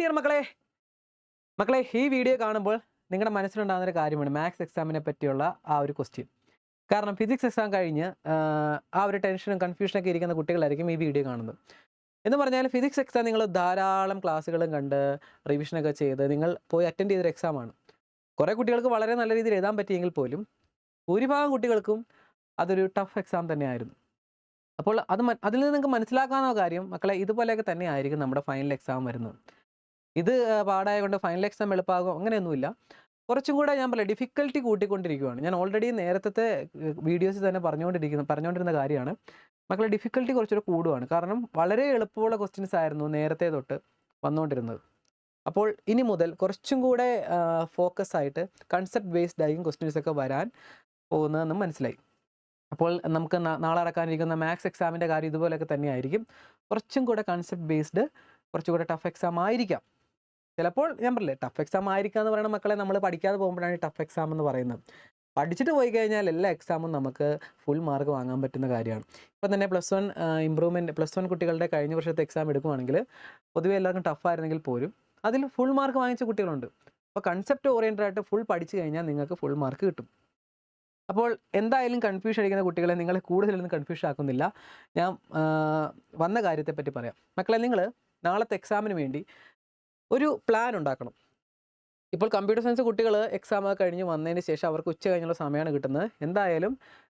Dear മക്കളെ മക്കളെ ഈ വീഡിയോ കാണുമ്പോൾ നിങ്ങളുടെ മനസ്സിലുണ്ടാകുന്ന ഒരു കാര്യമാണ് മാത്സ് എക്സാമിനെ പറ്റിയുള്ള ആ ഒരു ക്വസ്റ്റ്യൻ കാരണം ഫിസിക്സ് എക്സാം കഴിഞ്ഞ് ആ, ഒരു ടെൻഷനും കൺഫ്യൂഷനൊക്കെ ഇരിക്കുന്ന കുട്ടികളായിരിക്കും ഈ വീഡിയോ കാണുന്നത്. എന്ന് പറഞ്ഞാൽ ഫിസിക്സ് എക്സാം നിങ്ങൾ ധാരാളം ക്ലാസ്സുകളും കണ്ട് റിവിഷനൊക്കെ ചെയ്ത് നിങ്ങൾ പോയി അറ്റൻഡ് ചെയ്തൊരു എക്സാമാണ് കുറേ കുട്ടികൾക്ക് വളരെ നല്ല രീതിയിൽ എഴുതാൻ പറ്റിയെങ്കിൽ പോലും ഭൂരിഭാഗം കുട്ടികൾക്കും അതൊരു ടഫ് എക്സാം തന്നെയായിരുന്നു. അപ്പോൾ അത് അതിൽ നിന്ന് നിങ്ങൾക്ക് മനസ്സിലാക്കാവുന്ന കാര്യം മക്കളെ ഇതുപോലെയൊക്കെ തന്നെയായിരിക്കും നമ്മുടെ ഫൈനൽ എക്സാം വരുന്നത്. ഇത് പാടായതുകൊണ്ട് പാടായ കൊണ്ട് ഫൈനൽ എക്സാം എളുപ്പമാകും അങ്ങനെയൊന്നുമില്ല. കുറച്ചും കൂടെ ഞാൻ പറയാം ഡിഫിക്കൽട്ടി കൂട്ടിക്കൊണ്ടിരിക്കുകയാണ് ഞാൻ ഓൾറെഡി നേരത്തെ വീഡിയോസിൽ തന്നെ പറഞ്ഞുകൊണ്ടിരിക്കുന്ന പറഞ്ഞുകൊണ്ടിരുന്ന കാര്യമാണ്. മക്കളെ ഡിഫിക്കൽട്ടി കുറച്ചുകൂടെ കൂടുവാണ്. കാരണം വളരെ എളുപ്പമുള്ള ക്വസ്റ്റ്യൻസ് ആയിരുന്നു നേരത്തെ തൊട്ട് വന്നുകൊണ്ടിരുന്നത്. അപ്പോൾ ഇനി മുതൽ കുറച്ചും കൂടെ ഫോക്കസ് ആയിട്ട് കൺസെപ്റ്റ് ബേസ്ഡ് ആയും ക്വസ്റ്റ്യൻസ് ഒക്കെ വരാൻ പോകുന്നതെന്ന് മനസ്സിലായി. അപ്പോൾ നമുക്ക് നാളെ നടക്കാനിരിക്കുന്ന മാത്സ് എക്സാമിന്റെ കാര്യം ഇതുപോലെയൊക്കെ തന്നെയായിരിക്കും. കുറച്ചും കൂടെ കൺസെപ്റ്റ് ബേസ്ഡ് കുറച്ചും കൂടെ ടഫ് എക്സാം ആയിരിക്കാം. ചിലപ്പോൾ ഞാൻ പറഞ്ഞില്ലേ ടഫ് എക്സാം ആയിരിക്കാം എന്ന് പറയുന്ന മക്കളെ നമ്മൾ പഠിക്കാതെ പോകുമ്പോഴാണ് ടഫ് എക്സാം എന്ന് പറയുന്നത്. പഠിച്ചിട്ട് പോയി കഴിഞ്ഞാൽ എല്ലാ എക്സാമും നമുക്ക് ഫുൾ മാർക്ക് വാങ്ങാൻ പറ്റുന്ന കാര്യമാണ്. ഇപ്പം തന്നെ plus one improvement plus one കുട്ടികളുടെ കഴിഞ്ഞ വർഷത്തെ എക്സാം എടുക്കുവാണെങ്കിൽ പൊതുവേ എല്ലാവർക്കും ടഫ് ആയിരുന്നെങ്കിൽ പോലും അതിൽ ഫുൾ മാർക്ക് വാങ്ങിച്ച കുട്ടികളുണ്ട്. അപ്പോൾ കൺസെപ്റ്റ് ഓറിയന്റഡ് ആയിട്ട് ഫുൾ പഠിച്ചു കഴിഞ്ഞാൽ നിങ്ങൾക്ക് ഫുൾ മാർക്ക് കിട്ടും. അപ്പോൾ എന്തായാലും കൺഫ്യൂഷൻ അടിക്കുന്ന കുട്ടികളെ നിങ്ങളെ കൂടുതലൊന്നും കൺഫ്യൂഷൻ ആക്കുന്നില്ല. ഞാൻ വന്ന കാര്യത്തെപ്പറ്റി പറയാം. മക്കളെ നിങ്ങൾ നാളത്തെ എക്സാമിന് വേണ്ടി ഒരു പ്ലാൻ ഉണ്ടാക്കണം. ഇപ്പോൾ കമ്പ്യൂട്ടർ സയൻസ് കുട്ടികൾ എക്സാം ഒക്കെ കഴിഞ്ഞ് വന്നതിന് ശേഷം അവർക്ക് ഉച്ച കഴിഞ്ഞുള്ള സമയമാണ് കിട്ടുന്നത്. എന്തായാലും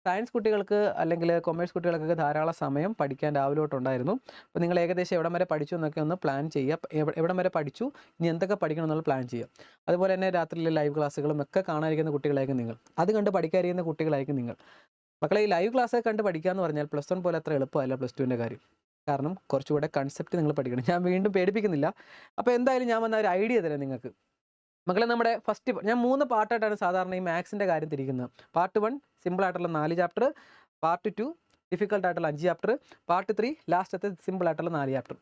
സയൻസ് കുട്ടികൾക്ക് അല്ലെങ്കിൽ കൊമേഴ്സ് കുട്ടികൾക്കൊക്കെ ധാരാളം സമയം പഠിക്കാൻ രാവിലെ തൊട്ടുണ്ടായിരുന്നു അപ്പോൾ നിങ്ങൾ ഏകദേശം എവിടം വരെ പഠിച്ചു എന്നൊക്കെ ഒന്ന് പ്ലാൻ ചെയ്യുക. എവിടം വരെ പഠിച്ചു? ഇനി എന്തൊക്കെ പഠിക്കണം എന്നുള്ള പ്ലാൻ ചെയ്യുക. അതുപോലെ തന്നെ രാത്രിയിലെ ലൈവ് ക്ലാസ്സുകളും ഒക്കെ കാണാതിരിക്കുന്ന കുട്ടികളായിരിക്കും നിങ്ങൾ. അത് കണ്ട് പഠിക്കാതിരിക്കുന്ന കുട്ടികളായിരിക്കും നിങ്ങൾ. മക്കളെ ഈ ലൈവ് ക്ലാസ്സൊക്കെ കണ്ട് പഠിക്കുക എന്ന് പറഞ്ഞാൽ പ്ലസ് വൺ പോലെ അത്ര എളുപ്പമല്ല പ്ലസ് ടുവിന്റെ കാര്യം. കാരണം കുറച്ചുകൂടെ കൺസെപ്റ്റ് നിങ്ങൾ പഠിക്കണം. ഞാൻ വീണ്ടും പേടിപ്പിക്കുന്നില്ല. അപ്പോൾ എന്തായാലും ഞാൻ വന്ന ഒരു ഐഡിയ തരാം നിങ്ങൾക്ക്. മക്കളെ നമ്മുടെ ഫസ്റ്റ് ഞാൻ മൂന്ന് പാർട്ടായിട്ടാണ് സാധാരണ ഈ മാത്സിന്റെ കാര്യം തിരിക്കുന്നത്. പാർട്ട് വൺ സിമ്പിൾ ആയിട്ടുള്ള നാല് ചാപ്റ്റർ പാർട്ട് ടു ഡിഫിക്കൽട്ട് ആയിട്ടുള്ള അഞ്ച് ചാപ്റ്റർ പാർട്ട് ത്രീ ലാസ്റ്റത്തെ സിമ്പിൾ ആയിട്ടുള്ള നാല് ചാപ്റ്റർ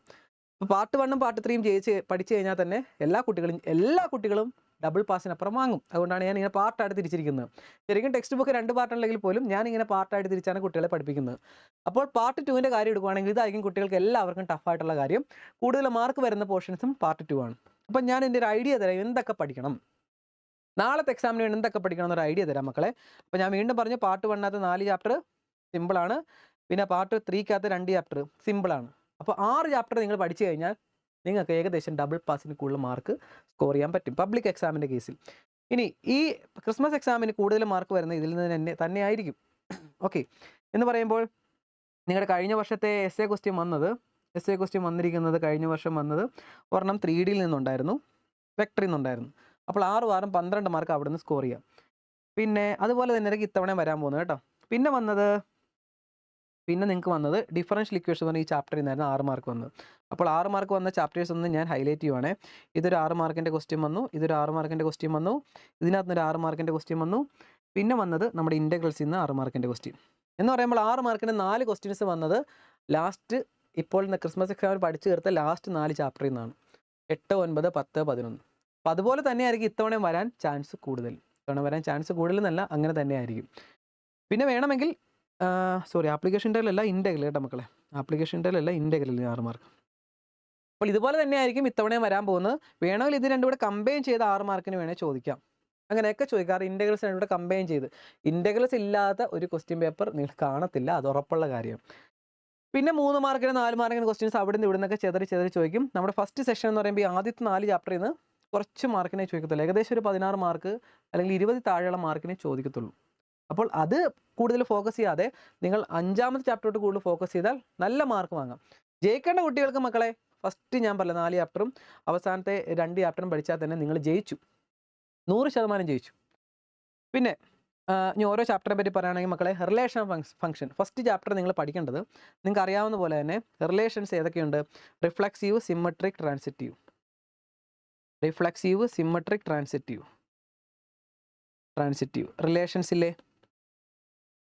അപ്പോൾ പാർട്ട് വണ്ണും പാർട്ട് ത്രീയും ജയിച്ച് പഠിച്ചു കഴിഞ്ഞാൽ തന്നെ എല്ലാ കുട്ടികളും എല്ലാ കുട്ടികളും ഡബിൾ പാസിനപ്പുറം വാങ്ങും. അതുകൊണ്ടാണ് ഞാൻ ഇങ്ങനെ പാർട്ടായിട്ട് തിരിച്ചിരിക്കുന്നത്. ശരിക്കും ടെക്സ്റ്റ് ബുക്ക് രണ്ട് പാർട്ടുണ്ടെങ്കിൽ പോലും ഞാൻ ഇങ്ങനെ പാർട്ടായിട്ട് തിരിച്ചാണ് കുട്ടികളെ പഠിപ്പിക്കുന്നത്. അപ്പോൾ പാർട്ട് ടുവിന്റെ കാര്യം എടുക്കുകയാണെങ്കിൽ ഇതായിരിക്കും കുട്ടികൾക്ക് എല്ലാവർക്കും ടഫായിട്ടുള്ള കാര്യം. കൂടുതൽ മാർക്ക് വരുന്ന പോർഷൻസും പാർട്ട് ടു ആണ്. അപ്പം ഞാൻ എന്റെ ഒരു ഐഡിയ തരാം. എന്തൊക്കെ പഠിക്കണം? നാളത്തെ എക്സാമിന് വേണ്ടി എന്തൊക്കെ പഠിക്കണം എന്നൊരു ഐഡിയ തരാം മക്കളെ. അപ്പോൾ ഞാൻ വീണ്ടും പറഞ്ഞു പാർട്ട് വണ്ണാത്ത നാല് ചാപ്റ്റർ സിമ്പിളാണ് പിന്നെ പാർട്ട് ത്രീക്കകത്ത് രണ്ട് ചാപ്റ്റർ സിമ്പിളാണ് അപ്പോൾ ആറ് ചാപ്റ്റർ നിങ്ങൾ പഠിച്ചു കഴിഞ്ഞാൽ നിങ്ങൾക്ക് ഏകദേശം ഡബിൾ പാസിന് കൂടുതൽ മാർക്ക് സ്കോർ ചെയ്യാൻ പറ്റും പബ്ലിക് എക്സാമിന്റെ കേസിൽ ഇനി ഈ ക്രിസ്മസ് എക്സാമിന് കൂടുതൽ മാർക്ക് വരുന്ന ഇതിൽ നിന്ന് തന്നെ തന്നെ ആയിരിക്കും. ഓക്കെ എന്ന് പറയുമ്പോൾ നിങ്ങളുടെ കഴിഞ്ഞ വർഷത്തെ എസ് എ ക്വസ്റ്റ്യൻ വന്നത് എസ് എ ക്വസ്റ്റ്യൻ വന്നിരിക്കുന്നത് കഴിഞ്ഞ വർഷം വന്നത് ഒരെണ്ണം ത്രീ ഡിയിൽ നിന്നുണ്ടായിരുന്നു. വെക്ടറിൽ നിന്നുണ്ടായിരുന്നു. അപ്പോൾ ആറ് വാരം പന്ത്രണ്ട് മാർക്ക് അവിടെ നിന്ന് സ്കോർ ചെയ്യാം. പിന്നെ അതുപോലെ തന്നെ എനിക്ക് ഇത്തവണ വരാൻ പോകുന്നത് കേട്ടോ. പിന്നെ വന്നത് പിന്നെ നിങ്ങൾക്ക് വന്നത് ഡിഫറൻഷ്യൽ ഇക്വേഷൻ പറഞ്ഞ ഈ ചാപ്റ്ററിൽ നിന്നായിരുന്നു ആറ് മാർക്ക് വന്നത്. അപ്പോൾ ആറ് മാർക്ക് വന്ന ചാപ്റ്റേഴ്സ് ഒന്ന് ഞാൻ ഹൈലൈറ്റ് ചെയ്യുവാണേ. ഇതൊരു ആറ് മാർക്കിന്റെ ക്വസ്റ്റ്യൻ വന്നു. ഇതൊരു ആറ് മാർക്കിന്റെ ക്വസ്റ്റ്യൻ വന്നു. ഇതിനകത്ത് നിന്ന് ഒരു ആറ് മാർക്കിന്റെ ക്വസ്റ്റ്യൻ വന്നു. പിന്നെ വന്നത് നമ്മുടെ ഇന്റഗ്രൽസിൽ നിന്ന് ആറ് മാർക്കിന്റെ ക്വസ്റ്റ്യൻ എന്ന് പറയുമ്പോൾ ആറ് മാർക്കിന്റെ നാല് ക്വസ്റ്റ്യൻസ് വന്നത് ലാസ്റ്റ് ഇപ്പോൾ ക്രിസ്മസ് എക്സാമിൽ പഠിച്ചു തീർത്ത ലാസ്റ്റ് നാല് ചാപ്റ്ററിൽ നിന്നാണ് എട്ട് ഒൻപത് പത്ത് പതിനൊന്ന്. അപ്പോൾ അതുപോലെ തന്നെയായിരിക്കും ഇത്തവണ വരാൻ ചാൻസ് കൂടുതൽ. ഇത്തവണ വരാൻ ചാൻസ് കൂടുതലെന്നല്ല അങ്ങനെ തന്നെ ആയിരിക്കും പിന്നെ വേണമെങ്കിൽ സോറി ആപ്ലിക്കേഷൻ ഇന്റഗ്രലല്ല ഇന്റഗ്രൽ കേട്ടോ മക്കളെ. ആപ്ലിക്കേഷൻ ഇന്റഗ്രലല്ല ഇന്റഗ്രൽ ആറ് മാർക്ക് അപ്പോൾ ഇതുപോലെ തന്നെ ആയിരിക്കും ഇത്തവണയും വരാൻ പോകുന്നത്. വേണമെങ്കിൽ ഇത് രണ്ടും കൂടെ കമ്പൈൻ ചെയ്ത് ആറ് മാർക്കിന് വേണേൽ ചോദിക്കാം. അങ്ങനെയൊക്കെ ചോദിക്കാറ് ഇന്റഗ്രൽസ് രണ്ടും കൂടെ കമ്പൈൻ ചെയ്ത്. ഇന്റഗ്രൽസ് ഇല്ലാത്ത ഒരു ക്വസ്റ്റ്യൻ പേപ്പർ നിങ്ങൾ കാണത്തില്ല. അത് ഉറപ്പുള്ള കാര്യം. പിന്നെ മൂന്ന് മാർക്കിന് നാല് മാർക്കിന് ക്വസ്റ്റ്യൻസ് അവിടെ നിന്ന് ഇവിടെ നിന്നൊക്കെ ചെതറി ചെതറി ചോദിക്കും. നമ്മുടെ ഫസ്റ്റ് സെഷൻ എന്ന് പറയുമ്പോൾ ആദ്യത്തെ നാല് ചാപ്റ്ററിൽ നിന്ന് കുറച്ച് മാർക്കിനെ ചോദിക്കത്തുള്ളൂ. ഏകദേശം ഒരു പതിനാറ് മാർക്ക് അല്ലെങ്കിൽ ഇരുപത് താഴെയുള്ള മാർക്കിനെ ചോദിക്കത്തുള്ളൂ. അപ്പോൾ അത് കൂടുതൽ ഫോക്കസ് ചെയ്യാതെ നിങ്ങൾ അഞ്ചാമത്തെ ചാപ്റ്ററോട്ട് കൂടുതൽ ഫോക്കസ് ചെയ്താൽ നല്ല മാർക്ക് വാങ്ങാം. ജയിക്കേണ്ട കുട്ടികൾക്ക് മക്കളെ ഫസ്റ്റ് ഞാൻ പറഞ്ഞ നാല് ചാപ്റ്ററും അവസാനത്തെ രണ്ട് ചാപ്റ്ററും പഠിച്ചാൽ തന്നെ നിങ്ങൾ ജയിച്ചു. നൂറ് ശതമാനം ജയിച്ചു. പിന്നെ ഇനി ഓരോ ചാപ്റ്ററെ പറ്റി പറയുകയാണെങ്കിൽ മക്കളെ റിലേഷൻ ഫംഗ്ഷൻ ഫസ്റ്റ് ചാപ്റ്റർ നിങ്ങൾ പഠിക്കേണ്ടത് നിങ്ങൾക്ക് അറിയാവുന്ന പോലെ തന്നെ relations ഏതൊക്കെയുണ്ട്? Reflexive symmetric transitive reflexive symmetric transitive transitive relations ഇല്ലേ?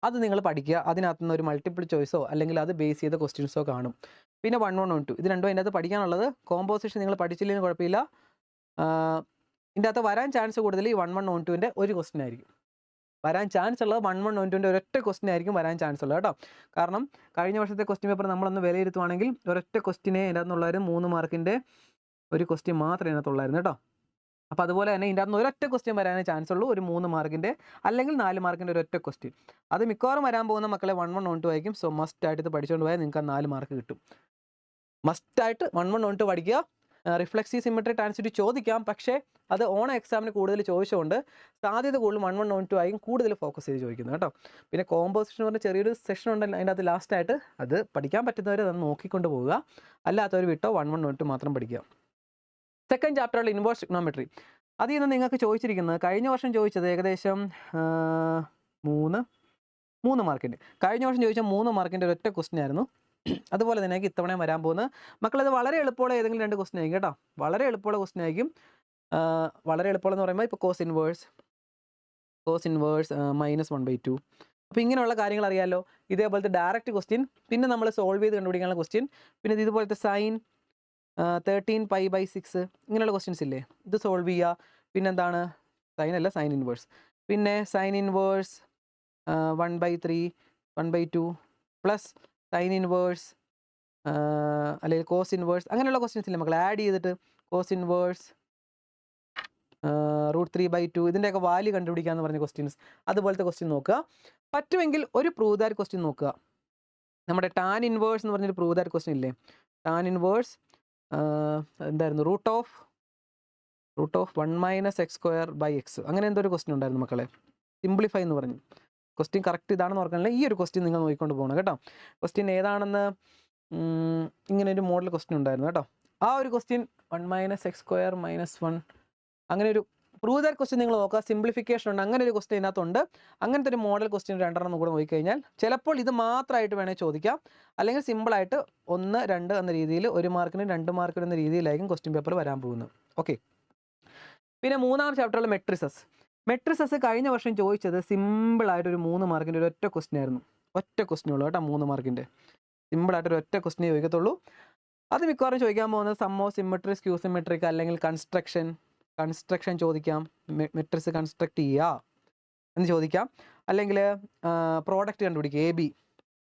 അത് നിങ്ങൾ പഠിക്കുക. അതിനകത്തുനിന്ന് ഒരു മൾട്ടിപ്പിൾ ചോയ്സോ അല്ലെങ്കിൽ അത് ബേസ് ചെയ്ത ക്വസ്റ്റ്യൻസോ കാണും. പിന്നെ വൺ വൺ വൺ ടു ഇത് രണ്ടും അതിനകത്ത് പഠിക്കാനുള്ളത്. കോമ്പോസിഷൻ നിങ്ങൾ പഠിച്ചില്ലെങ്കിൽ കുഴപ്പമില്ല. ഇതിന്റെ അകത്ത് വരാൻ ചാൻസ് കൂടുതൽ ഈ വൺ വൺ വൺ ടുവിന്റെ ഒരു ക്വസ്റ്റ്യൻ ആയിരിക്കും. വരാൻ ചാൻസ് ഉള്ളത് വൺ വൺ വൺ ടുവിന്റെ ഒരൊറ്റ ക്വസ്റ്റ്യൻ ആയിരിക്കും വരാൻ ചാൻസ് ഉള്ളത് കേട്ടോ. കാരണം കഴിഞ്ഞ വർഷത്തെ ക്വസ്റ്റ്യൻ പേപ്പർ നമ്മളൊന്ന് വിലയിരുത്തുവാണെങ്കിൽ ഒരൊറ്റ ക്വസ്റ്റിനെ അതിന്റെ അകത്തുള്ളൊരു മൂന്ന് മാർക്കിന്റെ ഒരു ക്വസ്റ്റ്യൻ മാത്രമേ ഇതിനകത്തുള്ളായിരുന്നു കേട്ടോ. അപ്പോൾ അതുപോലെ തന്നെ ഇതിന്റെ അകത്ത് ഒരൊറ്റ ക്വസ്റ്റ്യൻ വരാനേ ചാൻസ് ഉള്ളൂ. ഒരു മൂന്ന് മാർക്കിന്റെ അല്ലെങ്കിൽ നാല് മാർക്കിന്റെ ഒരൊറ്റ ക്വസ്റ്റ്യൻ അത് മിക്കവാറും വരാൻ പോകുന്ന മക്കളെ വൺ വൺ വൺ ടു ആയിരിക്കും. സോ മസ്റ്റ് ആയിട്ട് ഇത് പഠിച്ചുകൊണ്ട് പോയാൽ നിങ്ങൾക്ക് ആ നാല് മാർക്ക് കിട്ടും. മസ്റ്റായിട്ട് വൺ വൺ വൺ ടു പഠിക്കുക. റിഫ്ലക്സി സിമെട്രി ട്രാൻസിറ്റി ചോദിക്കാം. പക്ഷേ അത് ഓണ എക്സാമിന് കൂടുതൽ ചോദിച്ചുകൊണ്ട് സാധ്യത കൂടുതൽ വൺ വൺ വൺ ടു ആയും കൂടുതൽ ഫോക്കസ് ചെയ്ത് ചോദിക്കുന്നത് കേട്ടോ. പിന്നെ കോമ്പോസിഷൻ എന്ന് പറഞ്ഞ ചെറിയൊരു സെഷൻ ഉണ്ടല്ലോ അതിന്റെ അകത്ത് ലാസ്റ്റായിട്ട് അത് പഠിക്കാൻ പറ്റുന്നവർ അത് നോക്കിക്കൊണ്ട് പോവുക. അല്ലാത്തവർ വിട്ടോ വൺ വൺ വൺ ടു മാത്രം പഠിക്കുക. സെക്കൻഡ് ചാപ്റ്ററിൽ ഇൻവേഴ്സ് ഇക്കണോമെട്രി അതിൽ നിന്ന് നിങ്ങൾക്ക് ചോദിച്ചിരിക്കുന്നത് കഴിഞ്ഞ വർഷം ചോദിച്ചത് ഏകദേശം മൂന്ന് മൂന്ന് മാർക്കിന്റെ കഴിഞ്ഞ വർഷം ചോദിച്ച മൂന്ന് മാർക്കിന്റെ ഒരൊറ്റ ക്വസ്റ്റ്യൻ ആയിരുന്നു. അതുപോലെ തന്നെ ഇത്തവണ വരാൻ പോകുന്നത്. മക്കളത് വളരെ എളുപ്പമുള്ള ഏതെങ്കിലും രണ്ട് ക്വസ്റ്റൻ ആയിരിക്കും കേട്ടോ. വളരെ എളുപ്പമുള്ള ക്വസ്റ്റൻ ആയിരിക്കും. വളരെ എന്ന് പറയുമ്പോൾ ഇപ്പോൾ cos inverse cos inverse minus one by two അപ്പോൾ ഇങ്ങനെയുള്ള കാര്യങ്ങൾ അറിയാമല്ലോ ഇതേപോലത്തെ ഡയറക്റ്റ് ക്വസ്റ്റ്യൻ പിന്നെ നമ്മൾ സോൾവ് ചെയ്ത് കണ്ടുപിടിക്കാനുള്ള ക്വസ്റ്റ്യൻ പിന്നെ ഇത് ഇതുപോലത്തെ sine thirteen pi by six ഇങ്ങനെയുള്ള ക്വസ്റ്റ്യൻസ് ഇല്ലേ? ഇത് സോൾവ് ചെയ്യുക. പിന്നെന്താണ് സൈൻ അല്ല സൈൻ ഇൻവേഴ്സ് പിന്നെ sine inverse one by three one by two plus sine inverse അല്ലെങ്കിൽ കോസ് ഇൻവേഴ്സ് അങ്ങനെയുള്ള ക്വസ്റ്റ്യൻസ് ഇല്ല മക്കൾ ആഡ് ചെയ്തിട്ട് cos inverse root three by two ഇതിന്റെയൊക്കെ വാല്യൂ കണ്ടുപിടിക്കുക എന്ന് പറഞ്ഞ ക്വസ്റ്റ്യൻസ് അതുപോലത്തെ ക്വസ്റ്റ്യൻ നോക്കുക. പറ്റുമെങ്കിൽ ഒരു പ്രൂവ് ക്വസ്റ്റ്യൻ നോക്കുക. നമ്മുടെ ടാൻ ഇൻവേഴ്സ് എന്ന് പറഞ്ഞൊരു പ്രൂവ് ക്വസ്റ്റ്യൻ ഇല്ലേ? ടാൻ ഇൻവേഴ്സ് എന്തായിരുന്നു? Root of root of one minus x square by x അങ്ങനെ എന്തോ ഒരു ക്വസ്റ്റ്യൻ ഉണ്ടായിരുന്നു മക്കളെ. സിംപ്ലിഫൈ എന്ന് പറഞ്ഞു. ക്വസ്റ്റ്യൻ കറക്റ്റ് ഇതാണെന്ന് ഓർക്കണില്ല ഈ ഒരു ക്വസ്റ്റ്യൻ നിങ്ങൾ നോക്കിക്കൊണ്ട് പോകണം കേട്ടോ. ക്വസ്റ്റ്യൻ ഏതാണെന്ന് ഇങ്ങനെ ഒരു മോഡൽ ക്വസ്റ്റ്യൻ ഉണ്ടായിരുന്നു കേട്ടോ. ആ ഒരു question one minus x square minus one അങ്ങനെ ഒരു പ്രൂവ് ദാറ്റ് ക്വസ്റ്റ്യൻ നിങ്ങൾ നോക്കുക. സിംപ്ലിഫിക്കേഷൻ ഉണ്ട്. അങ്ങനെ ഒരു ക്വസ്റ്റ്യൻ ഇതിനകത്തുണ്ട്. അങ്ങനത്തെ ഒരു മോഡൽ ക്വസ്റ്റ്യൻ രണ്ടെണ്ണം കൂടെ നോക്കിക്കഴിഞ്ഞാൽ ചിലപ്പോൾ ഇത് മാത്രമായിട്ട് വേണേൽ ചോദിക്കാം. അല്ലെങ്കിൽ സിമ്പിളായിട്ട് ഒന്ന് രണ്ട് എന്ന രീതിയിൽ ഒരു മാർക്കിന് രണ്ട് മാർക്കിന് എന്ന രീതിയിലായിരിക്കും ക്വസ്റ്റ്യൻ പേപ്പർ വരാൻ പോകുന്നത്. ഓക്കെ പിന്നെ മൂന്നാം ചാപ്റ്ററിൽ മെട്രിസസ് മെട്രിസസ് കഴിഞ്ഞ വർഷം ചോദിച്ചത് സിമ്പിളായിട്ട് ഒരു മൂന്ന് മാർക്കിന്റെ ഒരു ഒറ്റ ക്വസ്റ്റ്യൻ ആയിരുന്നു. ഒറ്റ ക്വസ്റ്റ്യൻ ഉള്ളൂ കേട്ടോ മൂന്ന് മാർക്കിന്റെ സിമ്പിളായിട്ട് ഒരു ഒറ്റ ക്വസ്റ്റ്യൻ ചോദിക്കത്തുള്ളൂ. അത് മിക്കവാറും ചോദിക്കാൻ പോകുന്നത് സമ്മോ സിമെട്രി സ്ക്യൂ സിമെട്രിക് അല്ലെങ്കിൽ കൺസ്ട്രക്ഷൻ കൺസ്ട്രക്ഷൻ ചോദിക്കാം. മെട്രിക്സ് കൺസ്ട്രക്ട് ചെയ്യുക എന്ന് ചോദിക്കാം. അല്ലെങ്കിൽ പ്രോഡക്റ്റ് കണ്ടുപിടിക്കുക എ ബി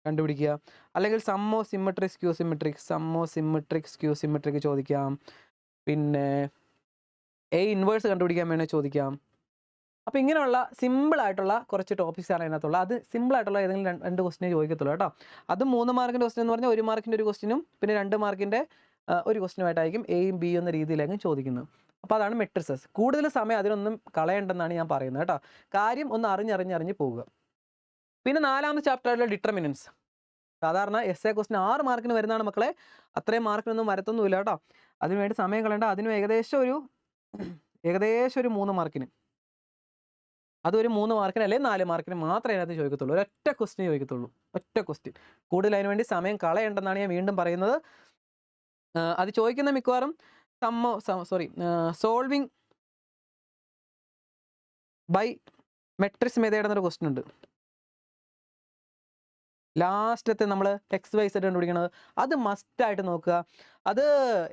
കണ്ടുപിടിക്കുക. അല്ലെങ്കിൽ സമ്മോ സിമ്മെട്രിക് ക്യൂ സിമ്മെട്രിക് സമ്മോ സിമ്മെട്രിക് ക്യൂ സിമ്മെട്രിക് ചോദിക്കാം. പിന്നെ എ ഇൻവേഴ്സ് കണ്ടുപിടിക്കാൻ വേണേൽ ചോദിക്കാം. അപ്പോൾ ഇങ്ങനെയുള്ള സിമ്പിൾ ആയിട്ടുള്ള കുറച്ച് ടോപ്പിക്സ് ആണ് അതിനകത്തുള്ളത് അത് സിമ്പിൾ ആയിട്ടുള്ള ഏതെങ്കിലും രണ്ട് രണ്ട് ക്വസ്റ്റിനെ ചോദിക്കത്തുള്ളൂ കേട്ടോ. അത് മൂന്ന് മാർക്കിന്റെ ക്വസ്റ്റൻ എന്ന് പറഞ്ഞാൽ ഒരു മാർക്കിന്റെ ഒരു ക്വസ്റ്റിനും പിന്നെ രണ്ട് മാർക്കിന്റെ ഒരു ക്വസ്റ്റിനുമായിട്ടായിരിക്കും എയും ബി എന്ന രീതിയിലായിരിക്കും ചോദിക്കുന്നത്. അപ്പോൾ അതാണ് മെട്രിസസ് കൂടുതൽ സമയം അതിനൊന്നും കളയണ്ടെന്നാണ് ഞാൻ പറയുന്നത് കേട്ടോ. കാര്യം ഒന്ന് അറിഞ്ഞറിഞ്ഞറിഞ്ഞ് പോവുക. പിന്നെ നാലാമത്തെ ചാപ്റ്ററിലെ ഡിറ്റർമിനൻസ് സാധാരണ എസ് എ ക്വസ്റ്റിന് ആറ് മാർക്കിന് വരുന്നതാണ് മക്കളെ. അത്രയും മാർക്കിനൊന്നും വരത്തൊന്നുമില്ല കേട്ടോ. അതിനുവേണ്ടി സമയം കളയേണ്ട. അതിനും ഏകദേശം ഒരു ഏകദേശം ഒരു മൂന്ന് മാർക്കിന് അതൊരു മൂന്ന് മാർക്കിന് അല്ലെങ്കിൽ നാല് മാർക്കിന് മാത്രമേ അതിനകത്ത് ചോദിക്കത്തുള്ളൂ. ഒരൊറ്റ ക്വസ്റ്റ്യൻ ചോദിക്കത്തുള്ളൂ. ഒറ്റ ക്വസ്റ്റ്യൻ കൂടുതൽ അതിന് വേണ്ടി സമയം കളയണ്ടെന്നാണ് ഞാൻ വീണ്ടും പറയുന്നത്. അത് ചോദിക്കുന്ന മിക്കവാറും സമ്മോ sorry solving by matrix method എന്നൊരു ക്വസ്റ്റ്യൻ ഉണ്ട്. ലാസ്റ്റത്തെ നമ്മൾ എക്സ് വൈ സെറ്റ് കണ്ടുപിടിക്കണത്. അത് മസ്റ്റായിട്ട് നോക്കുക. അത്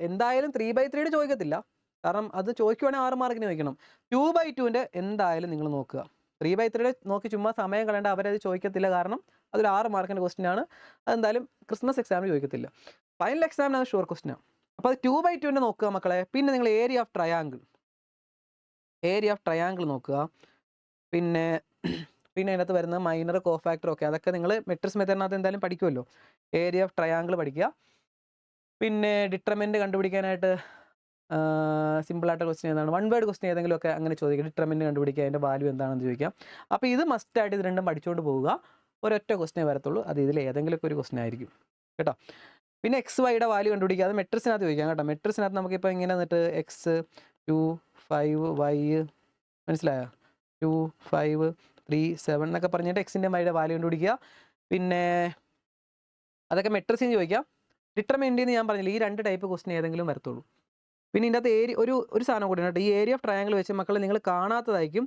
എന്തായാലും ത്രീ ബൈ ത്രീയുടെ ചോദിക്കത്തില്ല. കാരണം അത് ചോദിക്കുവാണെങ്കിൽ ആറ് മാർക്കിന് ചോദിക്കണം. ടു ബൈ ടുവിന്റെ എന്തായാലും നിങ്ങൾ നോക്കുക. ത്രീ ബൈ ത്രീയുടെ നോക്കി ചുമ്മാ സമയം കളയേണ്ട. അവരത് ചോദിക്കത്തില്ല കാരണം അതൊരു ആറ് മാർക്കിന്റെ ക്വസ്റ്റ്യൻ ആണ്. അതെന്തായാലും ക്രിസ്മസ് എക്സാമിന് ചോദിക്കത്തില്ല. ഫൈനൽ എക്സാമിന് അത് ഷുവർ ക്വസ്റ്റ്യനാണ് അപ്പോൾ അത് ടു ബൈ ടുവിന്റെ നോക്കുക മക്കളെ. പിന്നെ നിങ്ങൾ area of triangle area of triangle നോക്കുക. പിന്നെ പിന്നെ അതിനകത്ത് വരുന്ന മൈനർ കോഫാക്ടർ ഒക്കെ. അതൊക്കെ നിങ്ങൾ മെട്രിക്സ് മെത്തേഡിനകത്ത് എന്തായാലും പഠിക്കുമല്ലോ ഏരിയ ഓഫ് ട്രയാങ്കിൾ പഠിക്കുക. പിന്നെ ഡിറ്റർമെന്റ് കണ്ടുപിടിക്കാനായിട്ട് സിമ്പിളായിട്ട് ക്വസ്റ്റ്യൻ ഏതാണ്? വൺ വേർഡ് ക്വസ്റ്റ്യൻ ഏതെങ്കിലും ഒക്കെ അങ്ങനെ ചോദിക്കുക ഡിറ്റർമെന്റ് കണ്ടുപിടിക്കുക അതിന്റെ വാല്യൂ എന്താണെന്ന് ചോദിക്കാം. അപ്പോൾ ഇത് മസ്റ്റായിട്ട് ഇത് രണ്ടും പഠിച്ചുകൊണ്ട് പോവുക. ഒരൊറ്റ ക്വസ്റ്റിനെ വരത്തുള്ളൂ. അത് ഇതിൽ ഏതെങ്കിലുമൊക്കെ ഒരു ക്വസ്റ്റ്യൻ ആയിരിക്കും. കേട്ടോ? പിന്നെ എക്സ് വൈയുടെ വാല്യൂ കണ്ടുപിടിക്കുക. അത് മെട്രിക്സിനകത്ത് ചോദിക്കാം കേട്ടോ. മെട്രിക്സിനകത്ത് നമുക്കിപ്പോൾ ഇങ്ങനെ എന്നിട്ട് എക്സ് ടു ഫൈവ് വൈ മനസ്സിലായോ? ടു ഫൈവ് ത്രീ സെവൻ എന്നൊക്കെ പറഞ്ഞിട്ട് എക്സിന്റെ വൈയുടെ വാല്യൂ കണ്ടുപിടിക്കുക. പിന്നെ അതൊക്കെ മെട്രിക്സിന് ചോദിക്കാം. ഡിറ്റർമെന്റ് എന്ന് ഞാൻ പറഞ്ഞില്ല ഈ രണ്ട് ടൈപ്പ് ക്വസ്റ്റ്യൻ ഏതെങ്കിലും വരത്തുള്ളൂ. പിന്നെ ഇതിന്റെ അകത്ത് ഏരിയ ഒരു ഒരു സാധനം കൂടി കേട്ടോ. ഈ ഏരിയ ഓഫ് ട്രയാങ്കിൾ വെച്ച് മക്കളെ നിങ്ങൾ കാണാത്തതായിരിക്കും.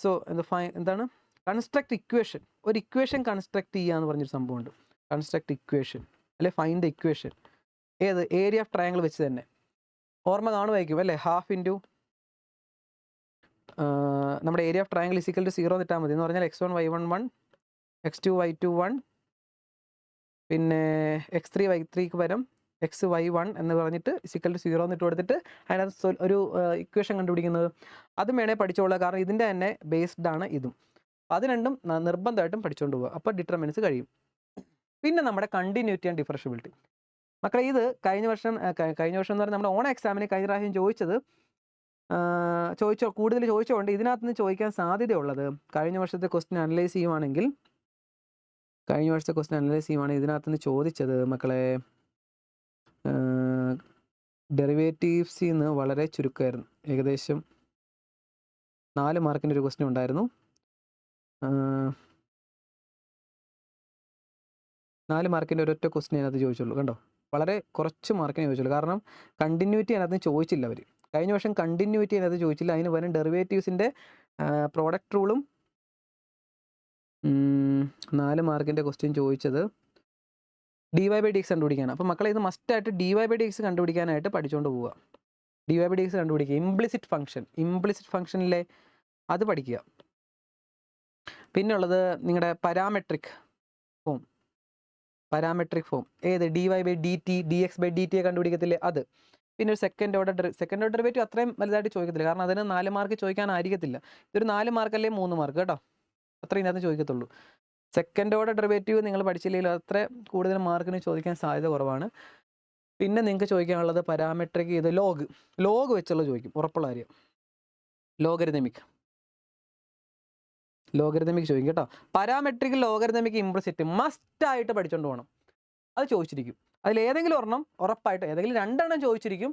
സോ എന്താ ഫൈ എന്താണ്? കൺസ്ട്രക്ട് ഇക്വേഷൻ ഒരു ഇക്വേഷൻ കൺസ്ട്രക്ട് ചെയ്യുക എന്ന് പറഞ്ഞൊരു സംഭവമുണ്ട്. കൺസ്ട്രക്ട് ഇക്വേഷൻ അല്ലെ ഫൈൻ ദ ഇക്വേഷൻ ഏത്? ഏരിയ ഓഫ് ട്രയാങ്കിൾ വെച്ച് തന്നെ. ഓർമ്മ കാണുമായിരിക്കും അല്ലേ? ഹാഫ് ഇന്റു നമ്മുടെ area of triangle is equal to zero ഇട്ടാൽ മതി. എന്ന് പറഞ്ഞാൽ x one y one one x two y two one പിന്നെ എക്സ് ത്രീ വൈ ത്രീക്ക് പകരം എക്സ് വൈ വൺ എന്ന് പറഞ്ഞിട്ട് ഇസിക്കൽ ടു സീറോ എന്നിട്ട് കൊടുത്തിട്ട് അതിനകത്ത് ഒരു ഇക്വേഷൻ കണ്ടുപിടിക്കുന്നത്. അതും വേണേ പഠിച്ചോളുക കാരണം ഇതിന്റെ തന്നെ ബേസ്ഡ് ആണ് ഇതും. അത് രണ്ടും നിർബന്ധമായിട്ടും പഠിച്ചുകൊണ്ട് പോകുക അപ്പോൾ ഡിറ്റർമിനൻസ് കഴിയും. പിന്നെ നമ്മുടെ കണ്ടിന്യൂറ്റി ആൻഡ് ഡിഫറൻഷ്യബിലിറ്റി മക്കളെ ഇത് കഴിഞ്ഞ വർഷം കഴിഞ്ഞ വർഷം എന്ന് പറഞ്ഞാൽ നമ്മുടെ ഓണ എക്സാമിന് കഴിഞ്ഞ പ്രാവശ്യം ചോദിച്ചത് ചോദിച്ചോ കൂടുതൽ ചോദിച്ചുകൊണ്ട് ഇതിനകത്ത് നിന്ന് ചോദിക്കാൻ സാധ്യതയുള്ളത് കഴിഞ്ഞ വർഷത്തെ ക്വസ്റ്റ്യൻ അനലൈസ് ചെയ്യുവാണെങ്കിൽ കഴിഞ്ഞ വർഷത്തെ ക്വസ്റ്റ്യൻ അനലൈസ് ചെയ്യുവാണെങ്കിൽ ഇതിനകത്ത് നിന്ന് ചോദിച്ചത് മക്കളെ ഡെറിവേറ്റീവ്സിൽ നിന്ന് വളരെ ചുരുക്കമായിരുന്നു. ഏകദേശം നാല് മാർക്കിന്റെ ഒരു ക്വസ്റ്റ്യൻ ഉണ്ടായിരുന്നു നാല് മാർക്കിന്റെ ഒരൊറ്റ ക്വസ്റ്റ്യൻ അതിനകത്ത് ചോദിച്ചുള്ളൂ. കണ്ടോ? വളരെ കുറച്ച് മാർക്കിനെ ചോദിച്ചുള്ളൂ. കാരണം കണ്ടിന്യൂറ്റി അതിനകത്ത് ചോദിച്ചില്ല അവർ കഴിഞ്ഞ വർഷം കണ്ടിന്യൂറ്റി അതിനകത്ത് ചോദിച്ചില്ല. അതിന് പകരം ഡെറിവേറ്റീവ്സിന്റെ പ്രോഡക്റ്റ് റൂളും നാല് മാർക്കിന്റെ ക്വസ്റ്റ്യൻ ചോദിച്ചത് d y by d x കണ്ടുപിടിക്കാനാണ്. അപ്പോൾ മക്കളെ ഇത് മസ്റ്റായിട്ട് d y by d x കണ്ടുപിടിക്കാനായിട്ട് പഠിച്ചുകൊണ്ട് പോവുക d y by d x കണ്ടുപിടിക്കുക. ഇംപ്ലിസിറ്റ് ഫംഗ്ഷൻ ഇംപ്ലിസിറ്റ് ഫംഗ്ഷനിലെ അത് പഠിക്കുക. പിന്നെ ഉള്ളത് നിങ്ങളുടെ പാരാമെട്രിക് ഫോം പാരാമെട്രിക് ഫോം ഏത് d y by d t d x by d t കണ്ടുപിടിക്കത്തില്ലേ? അത്. പിന്നെ ഒരു second order second order derivative അത്രയും വലുതായിട്ട് ചോദിക്കത്തില്ല. കാരണം അതിന് നാല് മാർക്ക് ചോദിക്കാനായിരിക്കത്തില്ല. ഇതൊരു നാല് മാർക്ക് അല്ലെങ്കിൽ മൂന്ന് മാർക്ക് കേട്ടോ? അത്രയും ഇതിനകത്ത് ചോദിക്കത്തുള്ളൂ. സെക്കൻഡ് ഓർഡർ ഡെറിവേറ്റീവ് നിങ്ങൾ പഠിച്ചില്ലെങ്കിൽ അത്ര കൂടുതൽ മാർക്കിന് ചോദിക്കാൻ സാധ്യത കുറവാണ്. പിന്നെ നിങ്ങൾക്ക് ചോദിക്കാനുള്ളത് പാരാമെട്രിക് ഇത് ലോഗ് ലോഗ് വെച്ചുള്ള ചോദിക്കും ഉറപ്പുള്ള കാര്യം. ലോഗരിതമിക് ലോഗരിതമിക് ചോദിക്കും കേട്ടോ. പാരാമെട്രിക് ലോഗരിതമിക് ഇംപ്ലിസിറ്റ് മസ്റ്റ് ആയിട്ട് പഠിച്ചുകൊണ്ട് പോകണം അത് ചോദിച്ചിരിക്കും. അതിൽ ഏതെങ്കിലും ഒരെണ്ണം ഉറപ്പായിട്ട് ഏതെങ്കിലും രണ്ടെണ്ണം ചോദിച്ചിരിക്കും.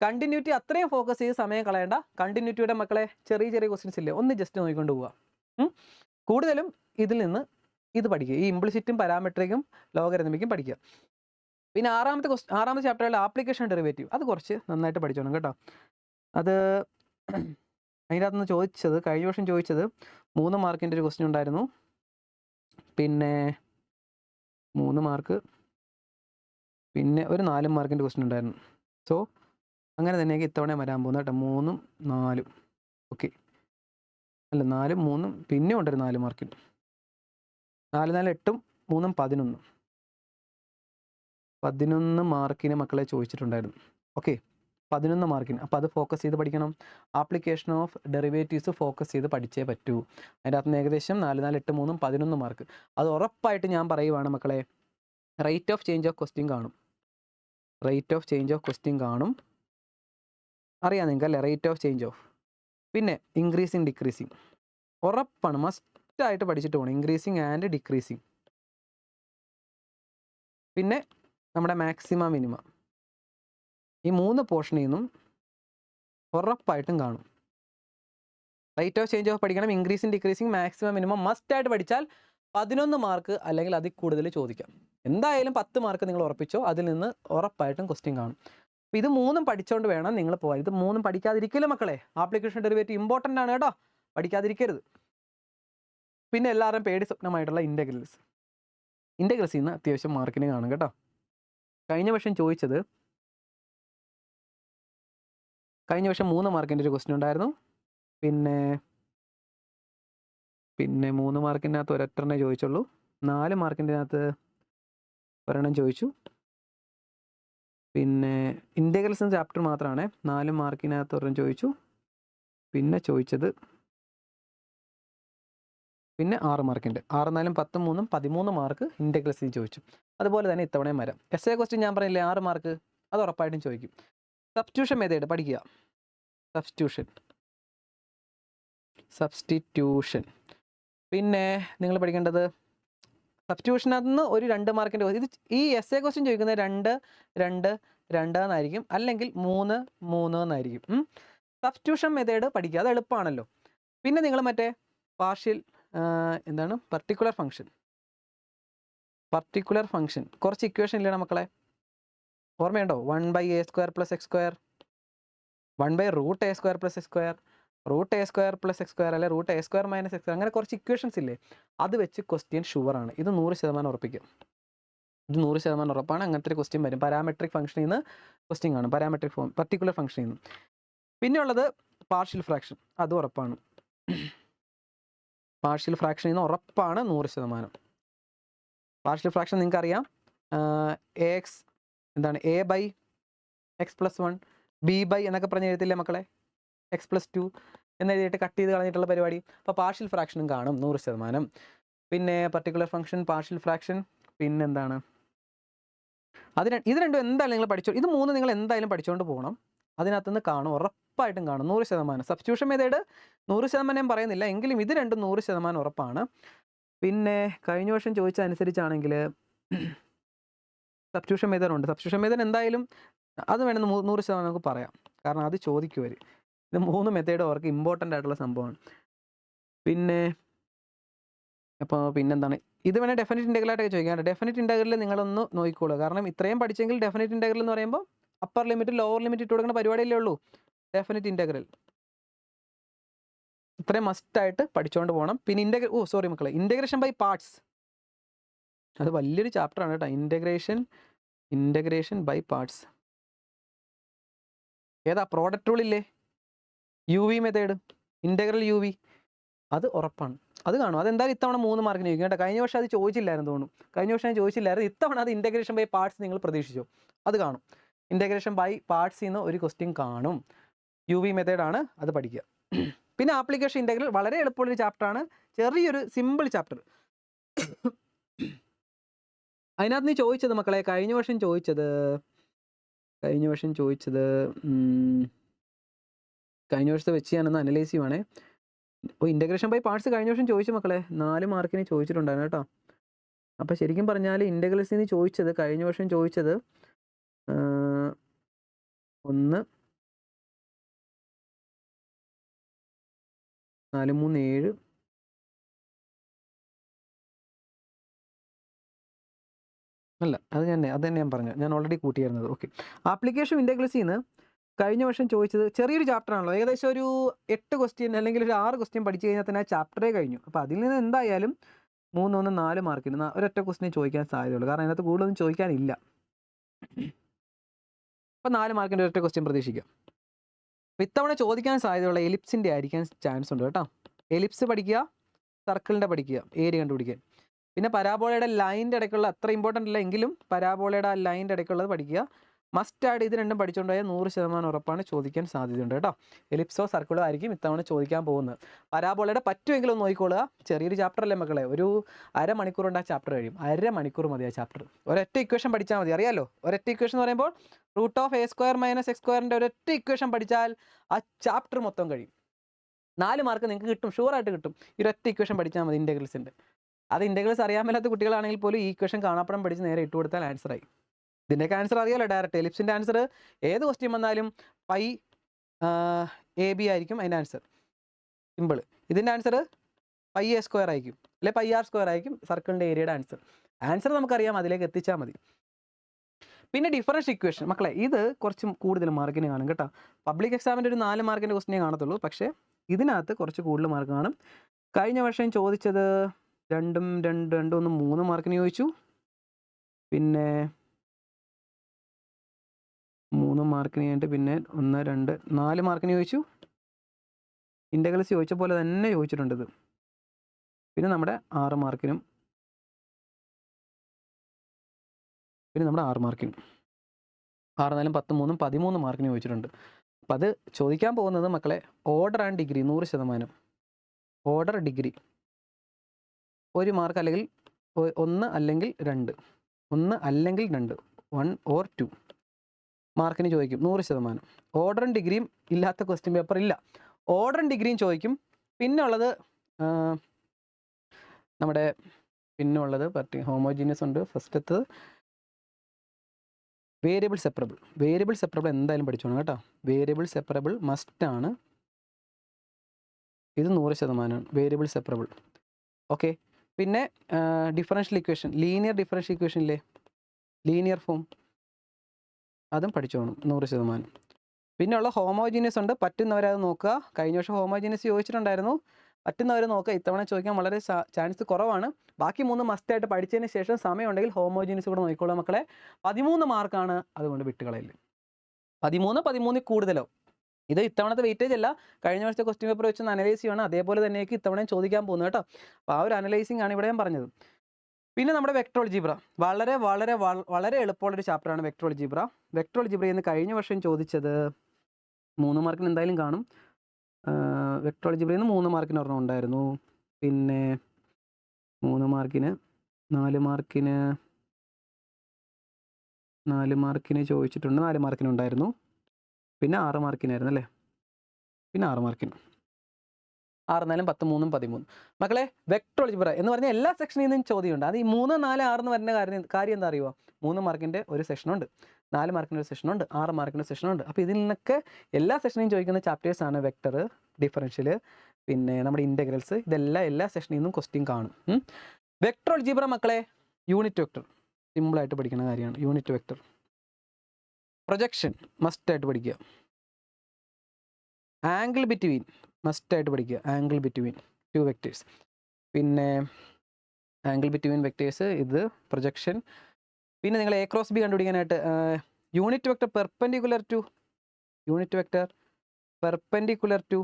കണ്ടിന്യൂറ്റി അത്രയും ഫോക്കസ് ചെയ്ത് സമയം കളയേണ്ട. കണ്ടിന്യൂറ്റിയുടെ മക്കളെ ചെറിയ ചെറിയ ക്വസ്റ്റ്യൻസ് ഇല്ലേ ഒന്ന് ജസ്റ്റ് നോക്കിക്കൊണ്ട് പോവുക കൂടുതലും ഇതിൽ നിന്ന് ഇത് പഠിക്കുക. ഈ ഇംപ്ലിസിറ്റും പാരാമെട്രിക്കും ലോഗരിതമിക്കും പഠിക്കുക. പിന്നെ ആറാമത്തെ ക്വസ്റ്റ് ആറാമത്തെ ചാപ്റ്ററിൽ ആപ്ലിക്കേഷൻ ഡെറിവേറ്റീവ് അത് കുറച്ച് നന്നായിട്ട് പഠിച്ചോണം കേട്ടോ. അത് അതിന്റെ അകത്തുനിന്ന് ചോദിച്ചത് കഴിഞ്ഞ വർഷം ചോദിച്ചത് മൂന്ന് മാർക്കിന്റെ ഒരു ക്വസ്റ്റ്യൻ ഉണ്ടായിരുന്നു. പിന്നെ മൂന്ന് മാർക്ക് പിന്നെ ഒരു നാല് മാർക്കിന്റെ ക്വസ്റ്റ്യൻ ഉണ്ടായിരുന്നു. സോ അങ്ങനെ തന്നെയൊക്കെ ഇത്തവണ വരാൻ പോകുന്നത് കേട്ടോ. മൂന്നും നാലും. ഓക്കെ അല്ല നാലും മൂന്നും പിന്നെ ഉണ്ടൊരു നാല് മാർക്കിന് നാല് നാല് എട്ടും മൂന്നും പതിനൊന്നും. പതിനൊന്ന് മാർക്കിന് മക്കളെ ചോദിച്ചിട്ടുണ്ടായിരുന്നു. ഓക്കെ പതിനൊന്ന് മാർക്കിന്. അപ്പോൾ അത് ഫോക്കസ് ചെയ്ത് പഠിക്കണം. ആപ്ലിക്കേഷൻ ഓഫ് ഡെറിവേറ്റീവ്സ് ഫോക്കസ് ചെയ്ത് പഠിച്ചേ പറ്റൂ. അതിന്റെ അകത്ത് ഏകദേശം നാല് നാല് എട്ട് മൂന്നും പതിനൊന്ന് മാർക്ക് അത് ഉറപ്പായിട്ട് ഞാൻ പറയുവാണ് മക്കളെ rate of change of question കാണും. Rate of change of question കാണും. അറിയാം നിങ്ങൾക്ക് അല്ലേ? റേറ്റ് ഓഫ് ചേഞ്ച് ഓഫ് പിന്നെ ഇൻക്രീസിങ് ഡിക്രീസിങ് ഉറപ്പാണ് മസ്റ്റായിട്ട് പഠിച്ചിട്ട് പോകണം ഇൻക്രീസിങ് ആൻഡ് ഡിക്രീസിങ്. പിന്നെ നമ്മുടെ മാക്സിമം മിനിമം. ഈ മൂന്ന് പോർഷനിൽ നിന്നും ഉറപ്പായിട്ടും കാണും. റേറ്റ് ഓഫ് ചേഞ്ച് ഓഫ് പഠിക്കണം. Increasing decreasing maximum minimum must ആയിട്ട് പഠിച്ചാൽ പതിനൊന്ന് മാർക്ക് അല്ലെങ്കിൽ അതിൽ കൂടുതൽ ചോദിക്കാം. എന്തായാലും പത്ത് മാർക്ക് നിങ്ങൾ ഉറപ്പിച്ചോ അതിൽ നിന്ന് ഉറപ്പായിട്ടും ക്വസ്റ്റ്യൻ കാണും. അപ്പോൾ ഇത് മൂന്നും പഠിച്ചുകൊണ്ട് വേണം നിങ്ങൾ പോകാൻ ഇത് മൂന്നും പഠിക്കാതിരിക്കില്ല മക്കളെ ആപ്ലിക്കേഷൻ ഡെറിവേറ്റീവ് ഇമ്പോർട്ടന്റ് ആണ് കേട്ടോ. പഠിക്കാതിരിക്കരുത്. പിന്നെ എല്ലാവരും പേടി സ്വപ്നമായിട്ടുള്ള ഇന്റഗ്രൽസ് ഇന്റഗ്രൽസിൽ നിന്ന് അത്യാവശ്യം മാർക്കിന് കാണും കേട്ടോ. കഴിഞ്ഞ വർഷം ചോദിച്ചത് കഴിഞ്ഞ വർഷം മൂന്ന് മാർക്കിന്റെ ഒരു ക്വസ്റ്റ്യൻ ഉണ്ടായിരുന്നു. പിന്നെ പിന്നെ മൂന്ന് മാർക്കിനകത്ത് ഒരൊറ്റെണ്ണേ ചോദിച്ചുള്ളൂ. നാല് മാർക്കിന്റെ അകത്ത് ഒരെണ്ണം ചോദിച്ചു. പിന്നെ ഇന്റഗ്രൽസ് ചാപ്റ്റർ മാത്രമാണ് നാല് മാർക്കിനകത്ത് ഒരെണ്ണം ചോദിച്ചു. പിന്നെ ചോദിച്ചത് പിന്നെ ആറ് മാർക്കുണ്ട് ആറ് നാലും പത്തും മൂന്നും പതിമൂന്ന് മാർക്ക് ഇന്റഗ്രൽസിൽ ചോദിച്ചു. അതുപോലെ തന്നെ ഇത്തവണയും വരാം. എസ് എ ക്വസ്റ്റ്യൻ ഞാൻ പറഞ്ഞില്ലേ ആറ് മാർക്ക് അത് ഉറപ്പായിട്ടും ചോദിക്കും. സബ്സ്റ്റിറ്റ്യൂഷൻ മെത്തേഡ് പഠിക്കുക. സബ്സ്റ്റിറ്റ്യൂഷൻ സബ്സ്റ്റിറ്റ്യൂഷൻ പിന്നെ നിങ്ങൾ പഠിക്കേണ്ടത് സബ്സ്റ്റിറ്റ്യൂഷനകത്ത് നിന്ന് ഒരു രണ്ട് മാർക്കിന്റെ ഇത് ഈ എസ് എ ക്വസ്റ്റ്യൻ ചോദിക്കുന്നത് രണ്ട് രണ്ട് രണ്ട് എന്നായിരിക്കും. അല്ലെങ്കിൽ മൂന്ന് മൂന്ന് എന്നായിരിക്കും. സബ്സ്റ്റിറ്റ്യൂഷൻ മെത്തേഡ് പഠിക്കുക. അത് എളുപ്പമാണല്ലോ. പിന്നെ നിങ്ങൾ മറ്റേ പാർഷ്യൽ എന്താണ്? പർട്ടിക്കുലർ ഫംഗ്ഷൻ പർട്ടിക്കുലർ ഫംഗ്ഷൻ കുറച്ച് ഇക്വേഷൻ ഇല്ലേ മക്കളെ? ഓർമ്മയുണ്ടോ? One by a square plus x square one by root a square plus x square root a square plus x square അല്ലെ? Root a square minus x അങ്ങനെ കുറച്ച് equations ഇല്ലേ? അത് വെച്ച് ക്വസ്റ്റ്യൻ ഷുവർ ആണ്. ഇത് നൂറ് ശതമാനം ഉറപ്പിക്കും. ഇത് നൂറ് ശതമാനം ഉറപ്പാണ്. അങ്ങനത്തെ ഒരു ക്വസ്റ്റ്യൻ വരും. പാരാമെട്രിക് ഫംഗ്ഷനിൽ നിന്ന് ക്വസ്റ്റ്യൻ കാണും. പാരാമെട്രിക് ഫോം പർട്ടിക്കുലർ ഫംഗ്ഷനിൽ നിന്ന് പിന്നെയുള്ളത് പാർഷ്യൽ ഫ്രാക്ഷൻ അത് ഉറപ്പാണ്. പാർഷ്യൽ ഫ്രാക്ഷൻ എന്ന് ഉറപ്പാണ് നൂറ് ശതമാനം. പാർഷ്യൽ ഫ്രാക്ഷൻ നിങ്ങൾക്ക് അറിയാം എ എക്സ് എന്താണ്? A by x plus one b by എന്നൊക്കെ പറഞ്ഞ് എഴുതില്ലേ മക്കളെ? എക്സ് പ്ലസ് ടു എന്ന് എഴുതിയിട്ട് കട്ട് ചെയ്ത് കളഞ്ഞിട്ടുള്ള പരിപാടി. അപ്പോൾ പാർഷ്യൽ ഫ്രാക്ഷനും കാണും നൂറ് ശതമാനം. പിന്നെ പർട്ടിക്കുലർ ഫംഗ്ഷൻ പാർഷ്യൽ ഫ്രാക്ഷൻ പിന്നെന്താണ്? അതിന് ഇത് രണ്ടും എന്തായാലും നിങ്ങൾ പഠിച്ചോ ഇത് മൂന്ന് നിങ്ങൾ എന്തായാലും പഠിച്ചുകൊണ്ട് പോകണം അതിനകത്തുനിന്ന് കാണും ഉറപ്പായിട്ടും കാണും. നൂറ് ശതമാനം. സബ്സ്റ്റിറ്റ്യൂഷൻ മെത്തേഡ് നൂറ് ശതമാനം ഞാൻ പറയുന്നില്ല. എങ്കിലും ഇത് രണ്ടും നൂറ് ശതമാനം ഉറപ്പാണ്. പിന്നെ കഴിഞ്ഞ വർഷം ചോദിച്ച അനുസരിച്ചാണെങ്കിൽ സബ്സ്റ്റിറ്റ്യൂഷൻ മെത്തേഡ് ഉണ്ട്. സബ്സ്റ്റിറ്റ്യൂഷൻ മെത്തേഡ് എന്തായാലും അത് വേണമെന്ന് നൂറ് ശതമാനം നമുക്ക് പറയാം. കാരണം അത് ചോദിക്കും അവർ ഇത് മൂന്ന് മെത്തേഡും അവർക്ക് ഇമ്പോർട്ടന്റ് ആയിട്ടുള്ള സംഭവമാണ്. പിന്നെ അപ്പോൾ പിന്നെന്താണ്? ഇത് വേണേൽ ഡെഫിനറ്റ് ഇന്റഗ്രലായിട്ടൊക്കെ ചോദിക്കാം ഡെഫിനറ്റ് ഇന്റഗ്രലിൽ നിങ്ങളൊന്ന് നോക്കിക്കോളൂ. കാരണം ഇത്രയും പഠിച്ചെങ്കിൽ ഡെഫിനറ്റ് ഇന്റഗ്രൽ എന്ന് പറയുമ്പോൾ അപ്പർ ലിമിറ്റ് ലോവർ ലിമിറ്റ് ഇട്ട് കൊടുക്കുന്ന പരിപാടിയല്ലേ ഉള്ളൂ. ഡെഫിനറ്റ് ഇന്റഗ്രൽ ഇത്രയും മസ്റ്റായിട്ട് പഠിച്ചുകൊണ്ട് പോകണം പിന്നെ ഇന്റഗ്ര ഓ സോറി മക്കളെ. ഇന്റഗ്രേഷൻ ബൈ പാർട്സ് അത് വലിയൊരു ചാപ്റ്ററാണ് കേട്ടോ. ഇന്റഗ്രേഷൻ ഇന്റഗ്രേഷൻ ബൈ പാർട്സ് ഏതാ? പ്രോഡക്റ്റ് റൂൾ ഇല്ലേ? U v method integral u v അത് ഉറപ്പാണ്. അത് കാണും. അതെന്തായാലും ഇത്തവണ മൂന്ന് മാർക്കിന് ചോദിക്കും കേട്ടോ. കഴിഞ്ഞ വർഷം അത് ചോദിച്ചില്ലായിരുന്നു തോന്നുന്നു. കഴിഞ്ഞ വർഷം ഞാൻ ചോദിച്ചില്ലായിരുന്നു. ഇത്തവണ അത് ഇന്റഗ്രേഷൻ ബൈ പാർട്സ് നിങ്ങൾ പ്രതീക്ഷിച്ചു? അത് കാണും. ഇന്റഗ്രേഷൻ ബൈ പാർട്സിൽ നിന്ന് ഒരു ക്വസ്റ്റ്യൻ കാണും. യു വി മെത്തേഡാണ് അത് പഠിക്കുക. പിന്നെ ആപ്ലിക്കേഷൻ ഇന്റഗ്രൽ വളരെ എളുപ്പമുള്ളൊരു ചാപ്റ്ററാണ് ചെറിയൊരു സിമ്പിൾ ചാപ്റ്റർ അതിനകത്ത് നീ ചോദിച്ചത് മക്കളെ കഴിഞ്ഞ വർഷം ചോദിച്ചത് കഴിഞ്ഞ വർഷം ചോദിച്ചത് കഴിഞ്ഞ വർഷത്തെ വെച്ച് ഞാനൊന്ന് അനലൈസ് ചെയ്യുവാണേ. ഓ ഇന്റഗ്രേഷൻ ബൈ പാർട്സ് കഴിഞ്ഞ വർഷം ചോദിച്ചു മക്കളെ. നാല് മാർക്കിന് ചോദിച്ചിട്ടുണ്ടായിരുന്നു കേട്ടോ. അപ്പോൾ ശരിക്കും പറഞ്ഞാൽ ഇന്റഗ്രൽസിൽ നിന്ന് ചോദിച്ചത് കഴിഞ്ഞ വർഷം ചോദിച്ചത് ഒന്ന് നാല് മൂന്ന് ഏഴ് അല്ല അത് തന്നെ അത് തന്നെ ഞാൻ പറഞ്ഞു. ഞാൻ ഓൾറെഡി കൂട്ടിയായിരുന്നത്. ഓക്കെ ആപ്ലിക്കേഷൻ ഇന്റഗ്രൽസിൽ നിന്ന് കഴിഞ്ഞ വർഷം ചോദിച്ചത് ചെറിയൊരു ചാപ്റ്റർ ആണല്ലോ. ഏകദേശം ഒരു എട്ട് ക്വസ്റ്റ്യൻ അല്ലെങ്കിൽ ഒരു ആറ് ക്വസ്റ്റ്യൻ പഠിച്ചു കഴിഞ്ഞാൽ തന്നെ ആ ചാപ്റ്ററേ കഴിഞ്ഞു. അപ്പോൾ അതിൽ നിന്ന് എന്തായാലും മൂന്ന് ഒന്ന് നാല് മാർക്കിന് ഒരൊറ്റ ക്വസ്റ്റിനെ ചോദിക്കാൻ സാധ്യതയുള്ളൂ. കാരണം അതിനകത്ത് കൂടുതലൊന്നും ചോദിക്കാനില്ല. അപ്പോൾ നാല് മാർക്കിന്റെ ഒരൊറ്റ ക്വസ്റ്റ്യൻ പ്രതീക്ഷിക്കാം. അപ്പോൾ ഇത്തവണ ചോദിക്കാൻ സാധ്യതയുള്ള എലിപ്സിന്റെ ആയിരിക്കാൻ ചാൻസ് ഉണ്ട് കേട്ടോ. എലിപ്സ് പഠിക്കുക സർക്കിളിന്റെ പഠിക്കുക ഏരിയ കണ്ടുപിടിക്കുക. പിന്നെ പരാബോളയുടെ ലൈന്റെ ഇടയ്ക്കുള്ള അത്ര ഇമ്പോർട്ടന്റ് അല്ല എങ്കിലും പരാബോളയുടെ ആ ലൈന്റെ ഇടയ്ക്കുള്ളത് പഠിക്കുക. മസ്റ്റ് ആഡ് ഇത് രണ്ടും പഠിച്ചുകൊണ്ട് പോയാൽ നൂറ് ശതമാനം ഉറപ്പാണ് ചോദിക്കാൻ സാധ്യതയുണ്ട് കേട്ടോ. എലിപ്സോ സർക്കിളോ ആയിരിക്കും ഇത്തവണ ചോദിക്കാൻ പോകുന്നത്. പരാബോളയുടെ പറ്റുമെങ്കിലും നോക്കിക്കോളുക. ചെറിയൊരു ചാപ്റ്റർ അല്ലേ മക്കളെ? ഒരു അരമണിക്കൂർ കൊണ്ട് ആ ചാപ്റ്റർ കഴിയും. അരമണിക്കൂർ മതി ആ ചാപ്റ്റർ ഒരൊറ്റ ഇക്വേഷൻ പഠിച്ചാൽ മതി. അറിയാലോ? ഒരൊറ്റ ഇക്വേഷൻ എന്ന് പറയുമ്പോൾ root of a square minus x സ്ക്വയറിന്റെ ഒരൊറ്റ ഇക്വേഷൻ പഠിച്ചാൽ ആ ചാപ്റ്റർ മൊത്തം കഴിയും. നാല് മാർക്ക് നിങ്ങൾക്ക് കിട്ടും ഷുവറായിട്ട് കിട്ടും. ഈ ഒറ്റ ഇക്വേഷൻ പഠിച്ചാൽ മതി ഇന്റഗ്രൽസിന്റെ അത് ഇന്റഗ്രൽസ് അറിയാൻ മേലാത്ത കുട്ടികളാണെങ്കിൽ പോലും ഈ ഇക്വേഷൻ കാണാപ്പടം പഠിച്ച് നേരെ ഇട്ട് കൊടുത്താൽ ആൻസർ ആയി. ഇതിന്റെയൊക്കെ ആൻസർ അറിയാലോ ഡയറക്റ്റ് എലിപ്സിന്റെ ആൻസർ ഏത് ക്വസ്റ്റ്യൻ വന്നാലും പൈ എ ബി ആയിരിക്കും അതിന്റെ ആൻസർ സിമ്പിൾ ഇതിന്റെ ആൻസർ പൈ എ സ്ക്വയർ ആയിരിക്കും. അല്ലെ പൈ ആർ സ്ക്വയർ ആയിരിക്കും സർക്കിളിന്റെ ഏരിയയുടെ ആൻസർ ആൻസർ നമുക്കറിയാം അതിലേക്ക് എത്തിച്ചാൽ മതി. പിന്നെ ഡിഫറൻസ് ഇക്വേഷൻ മക്കളെ ഇത് കുറച്ച് കൂടുതൽ മാർക്കിന് കാണും കേട്ടോ. പബ്ലിക് എക്സാമിന്റെ ഒരു നാല് മാർക്കിന്റെ ക്വസ്റ്റിനെ കാണത്തുള്ളൂ. പക്ഷേ ഇതിനകത്ത് കുറച്ച് കൂടുതൽ മാർക്ക് കാണും. കഴിഞ്ഞ വർഷം ചോദിച്ചത് രണ്ടും രണ്ട് രണ്ടും ഒന്ന് മൂന്ന് മാർക്കിന് ചോദിച്ചു. പിന്നെ മൂന്ന് മാർക്കിന് കഴിഞ്ഞിട്ട് പിന്നെ ഒന്ന് രണ്ട് നാല് മാർക്കിന് ചോദിച്ചു. ഇന്റഗ്രൽസ് ചോദിച്ച പോലെ തന്നെ ചോദിച്ചിട്ടുണ്ട് ഇത്. പിന്നെ നമ്മുടെ ആറ് മാർക്കിനും പിന്നെ നമ്മുടെ ആറ് മാർക്കിന് ആറ് നാലും പത്ത് മൂന്നും പതിമൂന്ന് മാർക്കിന് ചോദിച്ചിട്ടുണ്ട്. അപ്പം അത് ചോദിക്കാൻ പോകുന്നത് മക്കളെ ഓർഡർ ആൻഡ് ഡിഗ്രി നൂറ് ശതമാനം. ഓർഡർ ഡിഗ്രി ഒരു മാർക്ക് അല്ലെങ്കിൽ ഒന്ന് അല്ലെങ്കിൽ രണ്ട്. ഒന്ന് അല്ലെങ്കിൽ രണ്ട്. വൺ ഓർ ടു മാർക്കിന് ചോദിക്കും നൂറ് ശതമാനം. ഓർഡറും ഡിഗ്രിയും ഇല്ലാത്ത ക്വസ്റ്റ്യൻ പേപ്പർ ഇല്ല. ഓർഡറും ഡിഗ്രിയും ചോദിക്കും. പിന്നെ ഉള്ളത് നമ്മുടെ പിന്നെ ഉള്ളത് പറ്റി ഹോമോജീനിയസ് ഉണ്ട്. ഫസ്റ്റത്ത് വേരിയബിൾ സെപ്പറബിൾ വേരിയബിൾ സെപ്പറബിൾ എന്തായാലും പഠിച്ചോണം കേട്ടോ. വേരിയബിൾ സെപ്പറബിൾ മസ്റ്റ് ആണ്. ഇത് നൂറ് ശതമാനമാണ് വേരിയബിൾ സെപ്പറബിൾ ഓക്കെ പിന്നെ differential equation linear differential equation ഇല്ലേ? ലീനിയർ ഫോം അതും പഠിച്ചോണം. നൂറ് ശതമാനം. പിന്നെ ഉള്ള ഹോമോജീനിയസ് ഉണ്ട്. പറ്റുന്നവരത് നോക്കുക. കഴിഞ്ഞ വർഷം ഹോമോജീനിയസ് ചോദിച്ചിട്ടുണ്ടായിരുന്നു. പറ്റുന്നവർ നോക്കുക. ഇത്തവണ ചോദിക്കാൻ വളരെ ചാൻസ് കുറവാണ്. ബാക്കി മൂന്ന് മസ്റ്റായിട്ട് പഠിച്ചതിന് ശേഷം സമയമുണ്ടെങ്കിൽ ഹോമോജീനിയസ് കൂടെ നോക്കിക്കോളാം മക്കളെ. പതിമൂന്ന് മാർക്കാണ് അതുകൊണ്ട് വിട്ടുകളയില്ല പതിമൂന്ന് പതിമൂന്നിൽ കൂടുതലോ? ഇത് ഇത്തവണത്തെ വെയിറ്റേജ് അല്ല. കഴിഞ്ഞ വർഷത്തെ ക്വസ്റ്റ്യൻ പേപ്പർ വെച്ച് അനലൈസ് ചെയ്യണം അതേപോലെ തന്നെയൊക്കെ ഇത്തവണയും ചോദിക്കാൻ പോകുന്നത് കേട്ടോ. അപ്പോൾ ആ ഒരു അനലൈസിങ് ആണ് ഇവിടെ ഞാൻ പറഞ്ഞത്. പിന്നെ നമ്മുടെ വെക്ട്രോൾ ജിബ്ര വളരെ വളരെ വള- വളരെ എളുപ്പമുള്ളൊരു ചാപ്റ്ററാണ് വെക്ട്രോൾ ജിബ്ര ജിബ്ര എന്ന് കഴിഞ്ഞ വർഷം ചോദിച്ചത് മൂന്ന് മാർക്കിന് എന്തായാലും കാണും. വെക്ട്രോൾ ജിബ്രയിൽ നിന്ന് മൂന്ന് മാർക്കിന് ഒരെണ്ണം ഉണ്ടായിരുന്നു. പിന്നെ മൂന്ന് മാർക്കിന് നാല് മാർക്കിന് നാല് മാർക്കിന് ചോദിച്ചിട്ടുണ്ട്. നാല് മാർക്കിന് ഉണ്ടായിരുന്നു പിന്നെ ആറ് മാർക്കിനായിരുന്നു അല്ലേ? പിന്നെ ആറ് മാർക്കിന്. ആറ് നാലും പത്ത് മൂന്നും പതിമൂന്നും. മക്കളെ വെക്ടർ ജിബ്ര എന്ന് പറഞ്ഞാൽ എല്ലാ സെക്ഷനിൽ നിന്നും ചോദ്യമുണ്ട്. അത് ഈ മൂന്ന് നാല് ആറ് എന്ന് പറഞ്ഞ കാര്യം കാര്യം എന്താ അറിയുമോ മൂന്ന് മാർക്കിന്റെ ഒരു സെഷനുണ്ട് നാല് മാർക്കിന്റെ ഒരു സെഷനുണ്ട് ആറ് മാർക്കിന്റെ സെഷനുണ്ട് അപ്പോൾ ഇതിൽ നിന്നൊക്കെ എല്ലാ സെഷനിലും ചോദിക്കുന്ന ചാപ്റ്റേഴ്സ് ആണ് വെക്ടർ ഡിഫറൻഷ്യൽ പിന്നെ നമ്മുടെ ഇന്റഗ്രൽസ് ഇതെല്ലാം എല്ലാ സെഷനിൽ നിന്നും ക്വസ്റ്റ്യൻ കാണും. വെക്ടർ ജീബ്ര മക്കളെ യൂണിറ്റ് വെക്ടർ സിമ്പിളായിട്ട് പഠിക്കുന്ന കാര്യമാണ്. യൂണിറ്റ് വെക്ടർ പ്രൊജക്ഷൻ മസ്റ്റായിട്ട് പഠിക്കുക ആംഗിൾ ബിറ്റ്വീൻ മസ്റ്റായിട്ട് പഠിക്കുക ആംഗിൾ ബിറ്റ്വീൻ ടു വെക്ടേഴ്സ് പിന്നെ ആംഗിൾ ബിറ്റ്വീൻ വെക്ടേഴ്സ് ഇത് പ്രൊജക്ഷൻ പിന്നെ നിങ്ങൾ എ ക്രോസ് ബി കണ്ടുപിടിക്കാനായിട്ട് unit vector perpendicular to unit vector perpendicular to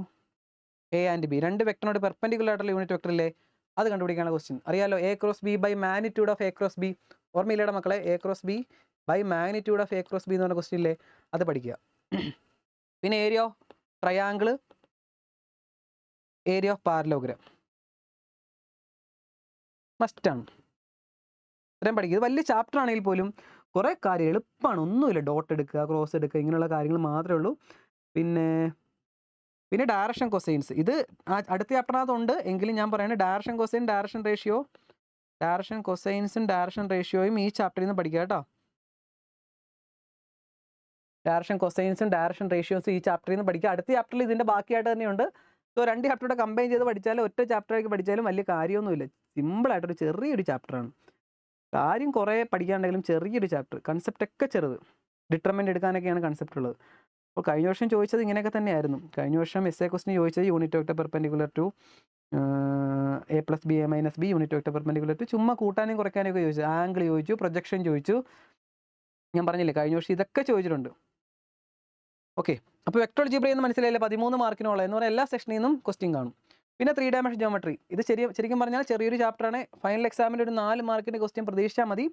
a and b രണ്ട് വെക്ടറിനോട് പെർപെൻഡിക്കുലർ ആയിട്ടുള്ള യൂണിറ്റ് വെക്ടർ ഇല്ലേ? അത് കണ്ടുപിടിക്കാനുള്ള ക്വസ്റ്റ്യൻ അറിയാലോ a cross b by magnitude of a cross b ഓർമ്മയില്ലേടെ മക്കളെ a cross b by magnitude of a cross b എന്ന് പറഞ്ഞ ക്വസ്റ്റ്യൻ ഇല്ലേ? അത് പഠിക്കുക. പിന്നെ area of triangle area of parallelogram മസ്റ്റാണ് ഇത്രയും പഠിക്കുക. ഇത് വലിയ ചാപ്റ്റർ ആണെങ്കിൽ പോലും കുറേ കാര്യം എളുപ്പമാണ് ഒന്നുമില്ല. ഡോട്ട് എടുക്കുക ക്രോസ് എടുക്കുക ഇങ്ങനെയുള്ള കാര്യങ്ങൾ മാത്രമേ ഉള്ളൂ. പിന്നെ പിന്നെ ഡയറക്ഷൻ കൊസൈൻസ് ഇത് അടുത്ത ചാപ്റ്റർ ഉണ്ട് എങ്കിലും ഞാൻ പറയുന്നത് direction cosine direction ratio direction കൊസൈൻസും direction റേഷ്യോയും ഈ ചാപ്റ്ററിൽ നിന്ന് പഠിക്കുക കേട്ടോ. ഡയറക്ഷൻ കൊസൈൻസും ഡയറക്ഷൻ റേഷ്യോസും ഈ ചാപ്റ്ററിൽ നിന്ന് പഠിക്കുക അടുത്ത ചാപ്റ്ററിൽ ഇതിന്റെ ബാക്കിയായിട്ട് തന്നെയുണ്ട്. സോ രണ്ട് ചാപ്റ്ററുടെ കമ്പൈൻ ചെയ്ത് പഠിച്ചാലും ഒറ്റ ചാപ്റ്ററായിട്ട് പഠിച്ചാലും വലിയ കാര്യമൊന്നുമില്ല. സിമ്പിളായിട്ടൊരു ചെറിയൊരു ചാപ്റ്ററാണ് കാര്യം കുറേ പഠിക്കാനുണ്ടെങ്കിലും ചെറിയൊരു ചാപ്റ്റർ കൺസെപ്റ്റ് ഒക്കെ ചെറുത്. ഡിറ്റർമെന്റ് എടുക്കാനൊക്കെയാണ് കൺസെപ്റ്റ് ഉള്ളത്. അപ്പോൾ കഴിഞ്ഞ വർഷം ചോദിച്ചത് ഇങ്ങനെയൊക്കെ തന്നെയായിരുന്നു. കഴിഞ്ഞ വർഷം എസ് എ ക്വസ്റ്റിന് ചോദിച്ചത് unit vector perpendicular to a plus b a minus b unit vector perpendicular to ചുമ്മാ കൂട്ടാനും കുറയ്ക്കാനും ഒക്കെ ചോദിച്ചു. ആംഗിൾ ചോദിച്ചു പ്രൊജക്ഷൻ ചോദിച്ചു. ഞാൻ പറഞ്ഞില്ലേ കഴിഞ്ഞ വർഷം ഇതൊക്കെ ചോദിച്ചിട്ടുണ്ട്. ഓക്കെ അപ്പോൾ വെക്ടർ ജിബ്ര എന്ന് മനസ്സിലായില്ല? പതിമൂന്ന് മാർക്കിനുള്ള എന്ന് പറഞ്ഞാൽ എല്ലാ സെക്ഷനിൽ നിന്നും ക്വസ്റ്റ്യൻ കാണും. പിന്നെ ത്രീ ഡയമെൻഷൻ ജോമെട്രി ഇത് ശരി ശരിക്കും പറഞ്ഞാൽ ചെറിയൊരു ചാപ്റ്ററാണ് ഫൈനൽ എക്സാമിന്റെ ഒരു നാല് മാർക്കിന്റെ ക്വസ്റ്റ്യൻ പ്രതീക്ഷിച്ചാൽ മതി.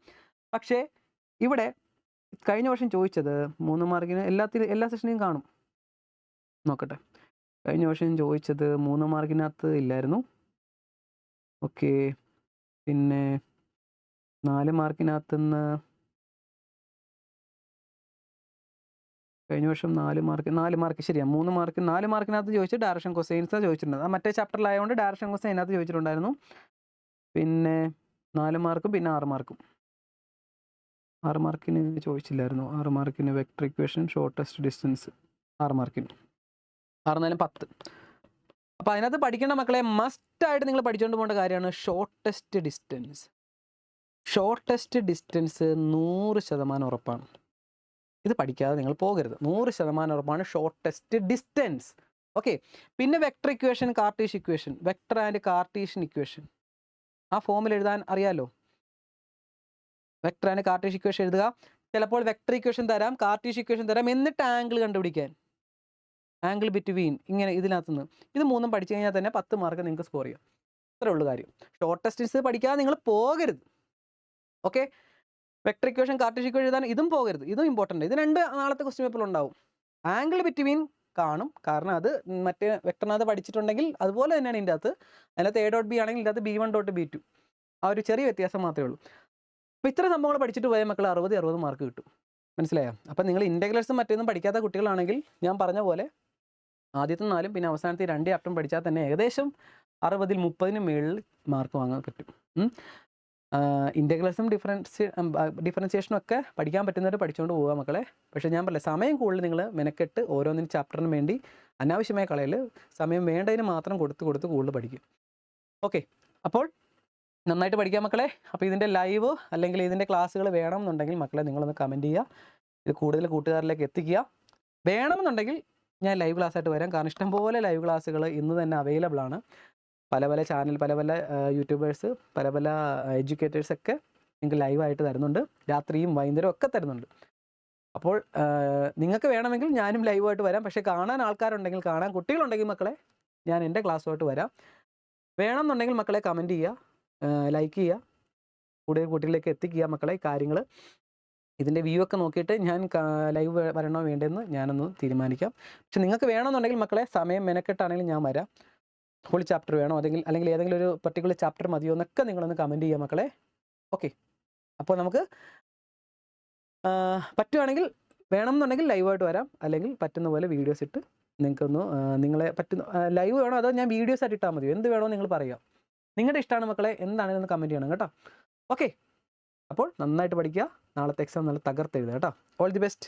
പക്ഷേ ഇവിടെ കഴിഞ്ഞ വർഷം ചോദിച്ചത് മൂന്ന് മാർക്കിന് എല്ലാത്തിലും എല്ലാ സെഷനിലും കാണും. നോക്കട്ടെ. കഴിഞ്ഞ വർഷം ചോദിച്ചത് മൂന്ന് മാർക്കിനകത്ത് ഇല്ലായിരുന്നു. ഓക്കെ. പിന്നെ നാല് മാർക്കിനകത്തുനിന്ന് കഴിഞ്ഞ വർഷം നാല് മാർക്ക് നാല് മാർക്ക് ശരിയാണ് മൂന്ന് മാർക്ക് നാല് മാർക്കിനകത്ത് ചോദിച്ച് ഡയറക്ഷൻ കൊസൈൻസ് ചോദിച്ചിട്ടുണ്ട് മറ്റേ ചാപ്റ്ററിലായതുകൊണ്ട് ഡയറക്ഷൻ കൊസൈൻ അതിനകത്ത് ചോദിച്ചിട്ടുണ്ടായിരുന്നു. പിന്നെ നാല് മാർക്കും പിന്നെ ആറ് മാർക്കും. ആറ് മാർക്കിന് ചോദിച്ചില്ലായിരുന്നു. ആറ് മാർക്കിന് വെക്ടർ ഇക്വേഷൻ ഷോർട്ടസ്റ്റ് ഡിസ്റ്റൻസ് ആറ് മാർക്കിന് ആറ് നാലും പത്ത്. അപ്പോൾ അതിനകത്ത് പഠിക്കേണ്ട മക്കളെ മസ്റ്റായിട്ട് നിങ്ങൾ പഠിച്ചുകൊണ്ട് പോകേണ്ട കാര്യമാണ് ഷോർട്ടസ്റ്റ് ഡിസ്റ്റൻസ് ഷോർട്ടസ്റ്റ് ഡിസ്റ്റൻസ് നൂറ് ശതമാനം ഉറപ്പാണ്. ഇത് പഠിക്കാതെ നിങ്ങൾ പോകരുത്. നൂറ് ശതമാനം ഉറപ്പാണ് ഷോർട്ടസ്റ്റ് ഡിസ്റ്റൻസ് ഓക്കെ പിന്നെ vector equation cartesian equation vector and cartesian equation ആ ഫോമിൽ എഴുതാൻ അറിയാലോ? ആൻഡ് കാർട്ടീഷ് ഇക്വേഷൻ എഴുതുക. ചിലപ്പോൾ വെക്ടർ ഇക്വേഷൻ തരാം കാർട്ടീഷ് ഇക്വേഷൻ തരാം എന്നിട്ട് ആംഗിൾ കണ്ടുപിടിക്കാൻ. ആംഗിൾ ബിറ്റ്വീൻ ഇങ്ങനെ ഇതിനകത്തുനിന്ന്. ഇത് മൂന്നും പഠിച്ചു കഴിഞ്ഞാൽ തന്നെ പത്ത് മാർക്ക് നിങ്ങൾക്ക് സ്കോർ ചെയ്യാം. അത്രേ ഉള്ളൂ കാര്യം. ഷോർട്ട് ടെസ്റ്റിൻസ് പഠിക്കാതെ നിങ്ങൾ പോകരുത്. Okay vector equation cartesian equation എഴുതാൻ ഇതും പോകരുത്. ഇതും ഇമ്പോർട്ടന്റ് ഇത് രണ്ട് നാളത്തെ ക്വസ്റ്റ്യൻ പേപ്പറിൽ ഉണ്ടാവും. ആംഗിൾ ബിറ്റ്വീൻ കാണും. കാരണം അത് മറ്റേ വെക്ടറിനകത്ത് പഠിച്ചിട്ടുണ്ടെങ്കിൽ അതുപോലെ തന്നെയാണ് ഇതിന്റെ അകത്ത്. അതിനകത്ത് എ ഡോട്ട് ബി ആണെങ്കിൽ ഇതിനകത്ത് b one dot b two ആ ഒരു ചെറിയ വ്യത്യാസം മാത്രമേ ഉള്ളൂ. അപ്പോൾ ഇത്ര സംഭവങ്ങൾ പഠിച്ചിട്ട് പോയ മക്കൾ അറുപത് അറുപത് മാർക്ക് കിട്ടും. മനസ്സിലായോ? അപ്പം നിങ്ങൾ ഇന്റഗ്രൽസും മറ്റൊന്നും പഠിക്കാത്ത കുട്ടികളാണെങ്കിൽ ഞാൻ പറഞ്ഞ പോലെ ആദ്യത്തെ നാലും പിന്നെ അവസാനത്തെ രണ്ട് ചാപ്റ്ററും പഠിച്ചാൽ തന്നെ ഏകദേശം അറുപതിൽ മുപ്പതിന് മുകളിൽ മാർക്ക് വാങ്ങാൻ പറ്റും. ഇന്റഗ്രൽസും ഡിഫറൻസ് ഡിഫറൻസിയേഷനും ഒക്കെ പഠിക്കാൻ പറ്റുന്നവർ പഠിച്ചുകൊണ്ട് പോവുക മക്കളെ. പക്ഷേ ഞാൻ പറയില്ല സമയം കൂടുതൽ നിങ്ങൾ മെനക്കെട്ട് ഓരോന്നിനും ചാപ്റ്ററിന് വേണ്ടി അനാവശ്യമായ കളയിൽ സമയം വേണ്ടതിന് മാത്രം കൊടുത്ത് കൊടുത്ത് കൂടുതൽ പഠിക്കും. ഓക്കെ അപ്പോൾ നന്നായിട്ട് പഠിക്കാം മക്കളെ. അപ്പോൾ ഇതിന്റെ ലൈവ് അല്ലെങ്കിൽ ഇതിന്റെ ക്ലാസ്സുകൾ വേണമെന്നുണ്ടെങ്കിൽ മക്കളെ നിങ്ങളൊന്ന് കമന്റ് ചെയ്യുക ഇത് കൂടുതൽ കൂട്ടുകാരിലേക്ക് എത്തിക്കുക. വേണമെന്നുണ്ടെങ്കിൽ ഞാൻ ലൈവ് ക്ലാസ് ആയിട്ട് വരാം. കാരണം ഇഷ്ടംപോലെ ലൈവ് ക്ലാസ്സുകൾ ഇന്ന് തന്നെ അവൈലബിൾ ആണ്. പല പല ചാനൽ പല പല യൂട്യൂബേഴ്സ് പല പല എഡ്യൂക്കേറ്റേഴ്സ് ഒക്കെ നിങ്ങൾക്ക് ലൈവായിട്ട് തരുന്നുണ്ട്. രാത്രിയും വൈകുന്നേരവും ഒക്കെ തരുന്നുണ്ട്. അപ്പോൾ നിങ്ങൾക്ക് വേണമെങ്കിൽ ഞാനും ലൈവായിട്ട് വരാം. പക്ഷേ കാണാൻ ആൾക്കാരുണ്ടെങ്കിൽ കാണാൻ കുട്ടികളുണ്ടെങ്കിൽ മക്കളെ ഞാൻ എന്റെ ക്ലാസ്സുമായിട്ട് വരാം. വേണമെന്നുണ്ടെങ്കിൽ മക്കളെ കമന്റ് ചെയ്യുക ലൈക്ക് ചെയ്യുക കൂടുതൽ കുട്ടികളിലേക്ക് എത്തിക്കുക മക്കളെ കാര്യങ്ങൾ ഇതിന്റെ വ്യൂ ഒക്കെ നോക്കിയിട്ട് ഞാൻ ലൈവ് വരണോ വേണ്ടെന്ന് ഞാനൊന്ന് തീരുമാനിക്കാം. പക്ഷെ നിങ്ങൾക്ക് വേണമെന്നുണ്ടെങ്കിൽ മക്കളെ സമയം മെനക്കെട്ടാണെങ്കിലും ഞാൻ വരാം. ഹോൾ ചാപ്റ്റർ വേണോ? അല്ലെങ്കിൽ അല്ലെങ്കിൽ ഏതെങ്കിലും ഒരു പർട്ടിക്കുലർ ചാപ്റ്റർ മതിയോ എന്നൊക്കെ നിങ്ങളൊന്ന് കമന്റ് ചെയ്യുക മക്കളെ. ഓക്കെ അപ്പോൾ നമുക്ക് പറ്റുവാണെങ്കിൽ വേണമെന്നുണ്ടെങ്കിൽ ലൈവായിട്ട് വരാം. അല്ലെങ്കിൽ പറ്റുന്ന പോലെ വീഡിയോസ് ഇട്ട് നിങ്ങൾക്കൊന്ന് നിങ്ങളെ പറ്റുന്ന ലൈവ് വേണോ? അതോ ഞാൻ വീഡിയോസ് ആയിട്ട് ഇട്ടാൽ മതിയോ? എന്ത് വേണോ നിങ്ങൾ പറയുക. നിങ്ങളുടെ ഇഷ്ടമാണ് മക്കളെ എന്താണെന്ന് കമന്റ് ചെയ്യണം കേട്ടോ. ഓക്കെ അപ്പോൾ നന്നായിട്ട് പഠിക്കുക നാളത്തെ എക്സാം നല്ല തകർത്ത് എഴുതുക കേട്ടോ. All the best